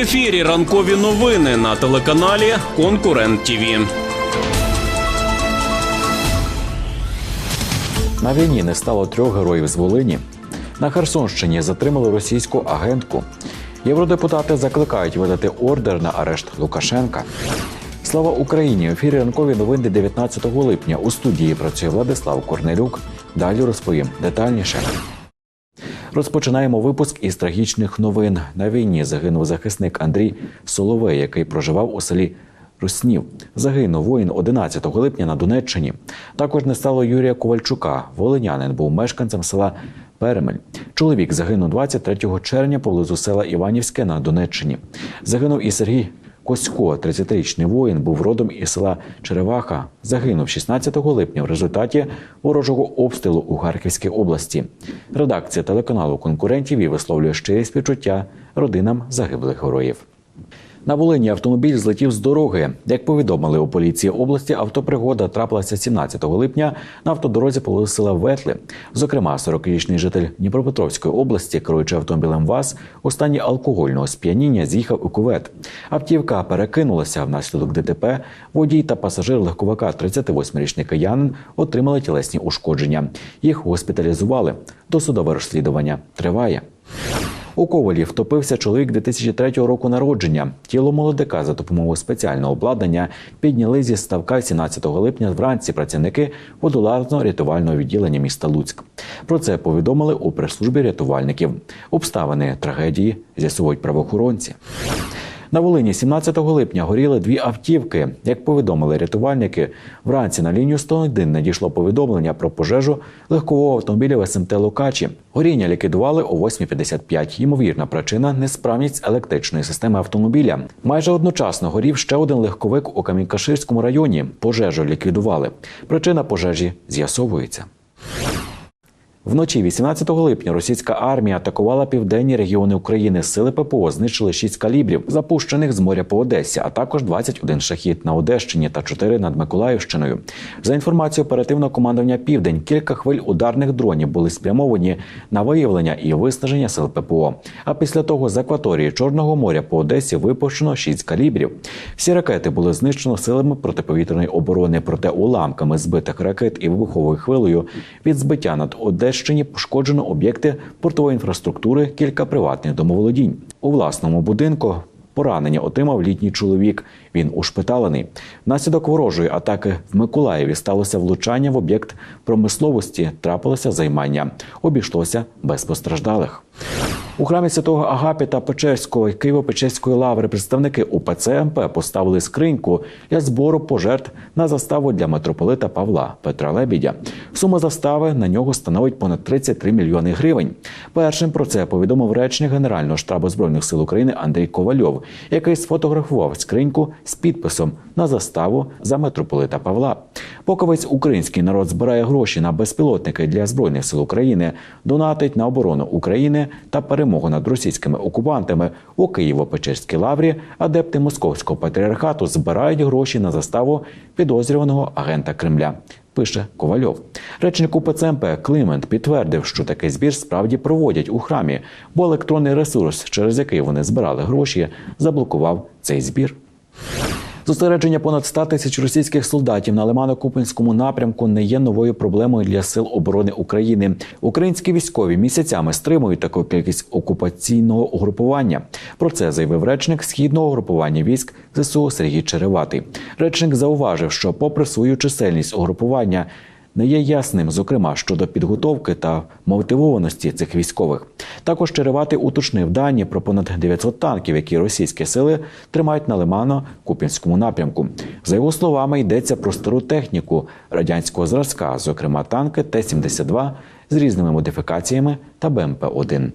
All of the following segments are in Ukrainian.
ефірі ранкові новини на телеканалі Конкурент ТІВІ. На війні не стало трьох героїв з Волині. На Херсонщині затримали російську агентку. Євродепутати закликають видати ордер на арешт Лукашенка. Слава Україні! В ефірі ранкові новини 19 липня. У студії працює Владислав Корнелюк. Далі розповім детальніше. Розпочинаємо випуск із трагічних новин. На війні загинув захисник Андрій Соловей, який проживав у селі Руснів. Загинув воїн 11 липня на Донеччині. Також не стало Юрія Ковальчука. Волинянин був мешканцем села Перемель. Чоловік загинув 23 червня поблизу села Іванівське на Донеччині. Загинув і Сергій Косько, 30-річний воїн, був родом із села Череваха. Загинув 16 липня в результаті ворожого обстрілу у Харківській області. Редакція телеканалу конкурентів і висловлює щирі співчуття родинам загиблих героїв. На Волині автомобіль злетів з дороги. Як повідомили у поліції області, автопригода трапилася 17 липня на автодорозі поблизу села Ветли. Зокрема, 40-річний житель Дніпропетровської області, керуючи автомобілем ВАЗ, у стані алкогольного сп'яніння з'їхав у кувет. Автівка перекинулася внаслідок ДТП. Водій та пасажир легковика, 38-річний киянин, отримали тілесні ушкодження. Їх госпіталізували. Досудове розслідування триває. У Ковалі втопився чоловік 2003 року народження. Тіло молодика за допомогою спеціального обладнання підняли зі ставка 17 липня вранці працівники водолазно-рятувального відділення міста Луцьк. Про це повідомили у прес-службі рятувальників. Обставини трагедії з'ясують правоохоронці. На Волині 17 липня горіли дві автівки. Як повідомили рятувальники, вранці на лінію 101 надійшло повідомлення про пожежу легкового автомобіля в СМТ Лукачі. Горіння ліквідували о 8.55. Ймовірна причина несправність електричної системи автомобіля. Майже одночасно горів ще один легковик у Камінькаширському районі. Пожежу ліквідували. Причина пожежі з'ясовується. Вночі 18 липня російська армія атакувала південні регіони України. Сили ППО знищили 6 калібрів, запущених з моря по Одесі, а також 21 шахід на Одещині та 4 над Миколаївщиною. За інформацією оперативного командування Південь, кілька хвиль ударних дронів були спрямовані на виявлення і виснаження сил ППО. А після того з акваторії Чорного моря по Одесі випущено 6 калібрів. Всі ракети були знищено силами протиповітряної оборони, проте уламками збитих ракет і вибуховою хвилею від збиття над Одещиною пошкоджено об'єкти портової інфраструктури, кілька приватних домоволодінь. У власному будинку поранення отримав літній чоловік. Він ушпиталений. Внаслідок ворожої атаки в Миколаєві сталося влучання в об'єкт промисловості. Трапилося займання. Обійшлося без постраждалих. У храмі святого Агапіта Печерського Києво-Печерської лаври представники УПЦ МП поставили скриньку для збору пожертв на заставу для митрополита Павла Петра Лебідя. Сума застави на нього становить понад 33 мільйони гривень. Першим про це повідомив речник Генерального штабу збройних сил України Андрій Ковальов, який сфотографував скриньку з підписом на заставу за митрополита Павла. Поки весь український народ збирає гроші на безпілотники для збройних сил України, донатить на оборону України та перемогу над російськими окупантами у Києво-Печерській лаврі, адепти московського патріархату збирають гроші на заставу підозрюваного агента Кремля. Пише Ковальов. Речник УПЦ МП Климент підтвердив, що такий збір справді проводять у храмі, бо електронний ресурс, через який вони збирали гроші, заблокував цей збір. Зосередження понад 100 тисяч російських солдатів на Лимано-Купинському напрямку не є новою проблемою для сил оборони України. Українські військові місяцями стримують таку кількість окупаційного угрупування. Про це заявив речник східного угрупування військ ЗСУ Сергій Череватий. Речник зауважив, що, попри свою чисельність угрупування, не є ясним, зокрема щодо підготовки та мотивованості цих військових. Також Череватий уточнив дані про понад 900 танків, які російські сили тримають на Лимано-Куп'янському напрямку. За його словами, йдеться про стару техніку радянського зразка, зокрема танки Т-72 з різними модифікаціями та БМП-1.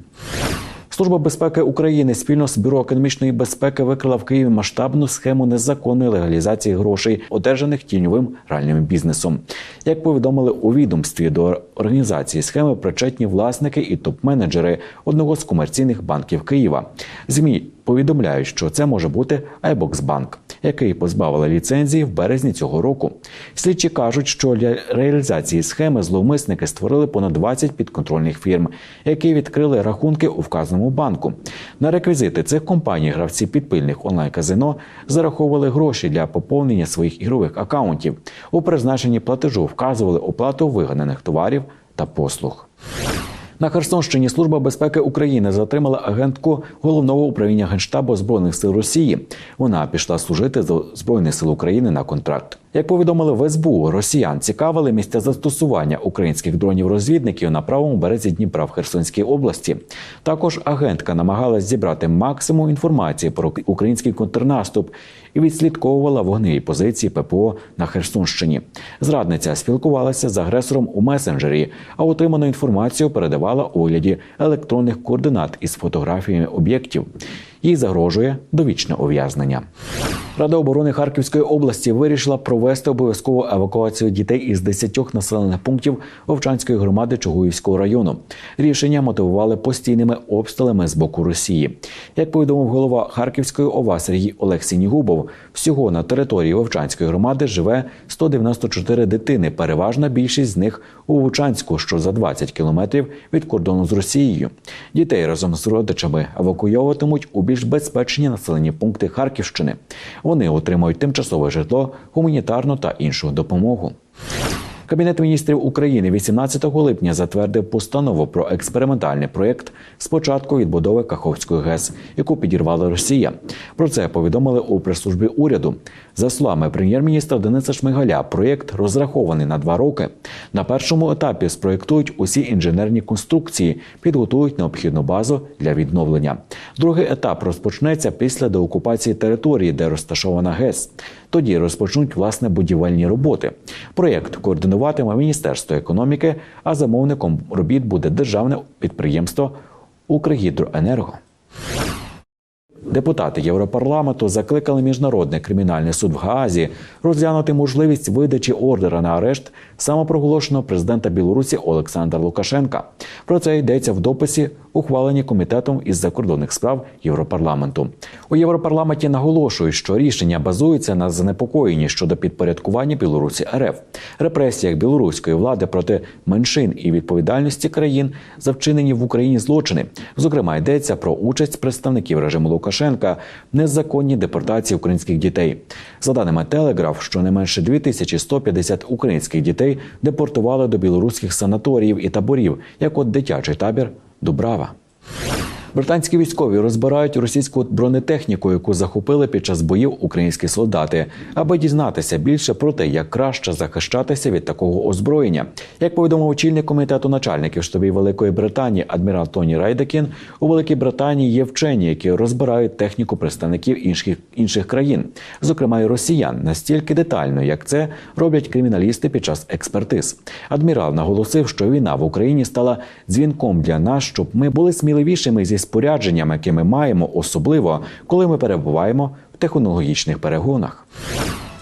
Служба безпеки України спільно з бюро економічної безпеки викрила в Києві масштабну схему незаконної легалізації грошей, одержаних тіньовим реальним бізнесом. Як повідомили у відомстві до організації схеми, причетні власники і топ-менеджери одного з комерційних банків Києва. Змі повідомляють, що це може бути Bank, який позбавили ліцензії в березні цього року. Слідчі кажуть, що для реалізації схеми зловмисники створили понад 20 підконтрольних фірм, які відкрили рахунки у вказаному банку. На реквізити цих компаній гравці підпильних онлайн-казино зараховували гроші для поповнення своїх ігрових акаунтів. У призначенні платежу вказували оплату вигаданих товарів та послуг. На Херсонщині Служба безпеки України затримала агентку головного управління генштабу збройних сил Росії. Вона пішла служити до збройних сил України на контракт. Як повідомили в СБУ, росіян цікавили місця застосування українських дронів-розвідників на правому березі Дніпра в Херсонській області. Також агентка намагалась зібрати максимум інформації про український контрнаступ і відслідковувала вогневі позиції ППО на Херсонщині. Зрадниця спілкувалася з агресором у месенджері, а отриману інформацію передавала у вигляді електронних координат із фотографіями об'єктів. Їй загрожує довічне ув'язнення. Рада оборони Харківської області вирішила провести обов'язкову евакуацію дітей із 10 населених пунктів Вовчанської громади Чугуївського району. Рішення мотивували постійними обстрілами з боку Росії. Як повідомив голова Харківської ОВА Сергій Олексій Нігубов, всього на території Вовчанської громади живе 194 дитини. Переважна більшість з них у Вовчанську, що за 20 кілометрів від кордону з Росією. Дітей разом з родичами евакуйовуватимуть у більш безпечні населені пункти Харківщини. Вони отримають тимчасове житло, гуманітарну та іншу допомогу. Кабінет міністрів України 18 липня затвердив постанову про експериментальний проєкт з початку відбудови Каховської ГЕС, яку підірвала Росія. Про це повідомили у прес-службі уряду. За словами прем'єр-міністра Дениса Шмигаля, проєкт розрахований на два роки. На першому етапі спроєктують усі інженерні конструкції, підготують необхідну базу для відновлення. Другий етап розпочнеться після деокупації території, де розташована ГЕС. Тоді розпочнуть власне будівельні роботи. Проєкт координуватиме Міністерство економіки, а замовником робіт буде державне підприємство Укргідроенерго. Депутати Європарламенту закликали міжнародний кримінальний суд в Гаазі розглянути можливість видачі ордера на арешт самопроголошеного президента Білорусі Олександра Лукашенка. Про це йдеться в дописі, ухваленні комітетом із закордонних справ Європарламенту. У Європарламенті наголошують, що рішення базується на занепокоєнні щодо підпорядкування Білорусі РФ, репресіях білоруської влади проти меншин і відповідальності країн за вчинені в Україні злочини. Зокрема, йдеться про участь представників режиму Лукашенка в незаконні депортації українських дітей. За даними Телеграф, щонайменше 2150 українських дітей депортували до білоруських санаторіїв і таборів, як от дитячий табір Дубрава. Британські військові розбирають російську бронетехніку, яку захопили під час боїв українські солдати, аби дізнатися більше про те, як краще захищатися від такого озброєння. Як повідомив очільник комітету начальників штабів Великої Британії адмірал Тоні Райдекін, у Великій Британії є вчені, які розбирають техніку представників інших інших країн, зокрема й росіян, настільки детально, як це роблять криміналісти під час експертиз. Адмірал наголосив, що війна в Україні стала дзвінком для нас, щоб ми були сміливішими зі спорядженням, яке ми маємо, особливо коли ми перебуваємо в технологічних перегонах.